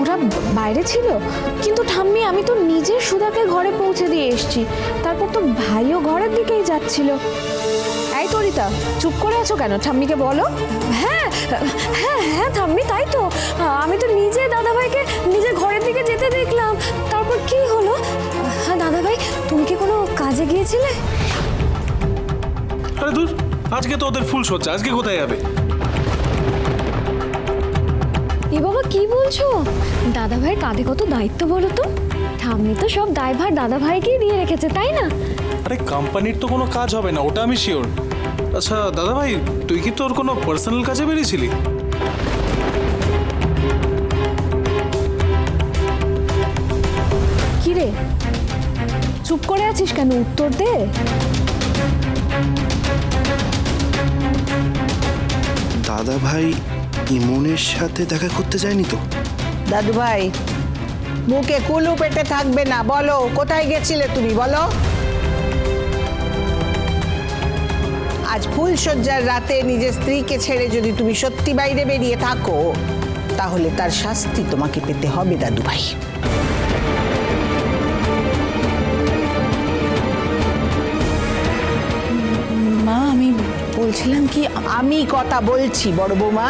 ওরা বাইরে ছিল? কিন্তু ঠাম্মি আমি তো নিজে সুধাকে ঘরে পৌঁছে দিয়ে এসেছি। তারপর তো ভাইও ঘরের দিকেই যাচ্ছিল। এই তরিতা চুপ করে আছো কেন? ঠাম্মিকে বলো। হ্যাঁ হ্যাঁ হ্যাঁ ঠাম্মি তাই তো। আমি তো নিজে দাদাভাইকে নিজের ঘরের দিকে যেতে দেখলাম। তারপর কি হলো? হ্যাঁ দাদাভাই তুমি কি কোনো কাজে গিয়েছিলে? আরে দূর আজকে তো ওদের ফুল সজ্জা আজকে কোথায় যাবে? এ বাবা কি বলছো? দাদাভাইয়ের কাঁধে কত দায়িত্ব বলো তো? ঠাম্মি তো সব দায়ভার দাদাভাইকেই দিয়ে রেখেছে তাই না? আরে কোম্পানির তো কোনো কাজ হবে না ওটা আমি শিওর আচ্ছা দাদা ভাই তুই কি তোর কোনো পার্সোনাল কাজে বেরিয়েছিলি? কি রে? চুপ করে আছিস কেন উত্তর দে। দাদা ভাই ইমনের সাথে দেখা করতে যায়নি তো? দাদু ভাই মুখে কুলু পেটে থাকবে না, বলো, কোথায় গেছিলে তুমি, বলো? আজ ফুলশয্যার রাতে নিজের স্ত্রীকে ছেড়ে যদি তুমি সত্যি বাইরে বেরিয়ে থাকো, তাহলে তার শাস্তি তোমাকে পেতে হবে দাদু ভাই বলছিলাম কি, আমি কথা বলছি, বড় বৌমা।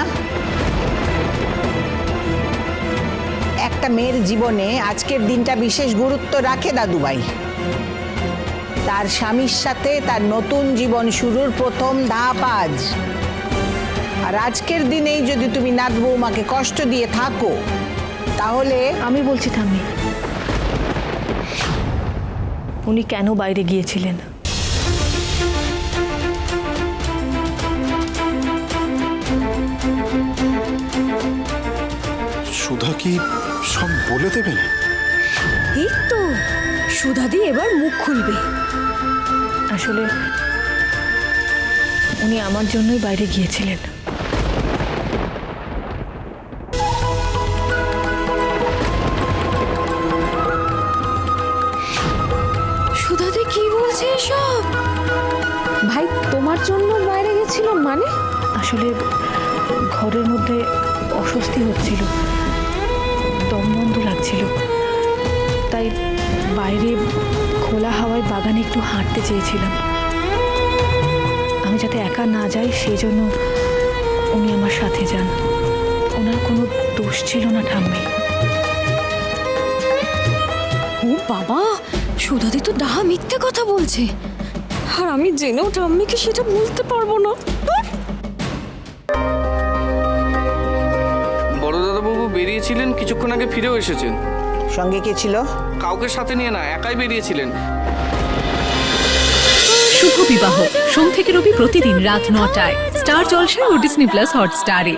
একটা মেয়ের জীবনে আজকের দিনটা বিশেষ গুরুত্ব রাখে দাদুভাই। তার স্বামীর সাথে তার নতুন জীবন শুরুর প্রথম ধাপ আজ। আর আজকের দিনেই যদি তুমি নাত বৌমাকে কষ্ট দিয়ে থাকো, তাহলে আমি বলছি থামি। উনি কেন বাইরে গিয়েছিলেন? কি সব বলে দেবেন এই তো সুধাদি এবার মুখ খুলবে। আসলে উনি আমার জন্যই বাইরে গিয়েছিলেন। সুধাদি কি বলছে এসব? ভাই তোমার জন্য বাইরে গেছিল মানে? আসলে ঘরের মধ্যে অস্বস্তি হচ্ছিল। লাগছিল। তাই বাইরে খোলা হাওয়ায় বাগানে একটু হাঁটতে চেয়েছিলাম। আমি যাতে একা না যাই, সেই জন্য উনি আমার সাথে যান। ওনার কোনো দোষ ছিল না ঠাম্মি। ও বাবা, সুধাদি তো ডাহা মিথ্যে কথা বলছে। আর আমি জেনেও ঠাম্মিকে সেটা বলতে পারব না। বেরিয়েছিলেন কিছুক্ষণ আগে ফিরেও এসেছেন। সঙ্গে কে ছিল? কাউকে সাথে নিয়ে না একাই বেরিয়েছিলেন। শুভ বিবাহ। সোম থেকে রবি প্রতিদিন রাত নটায়। স্টার জলসায় ও ডিসনি প্লাস হটস্টারে।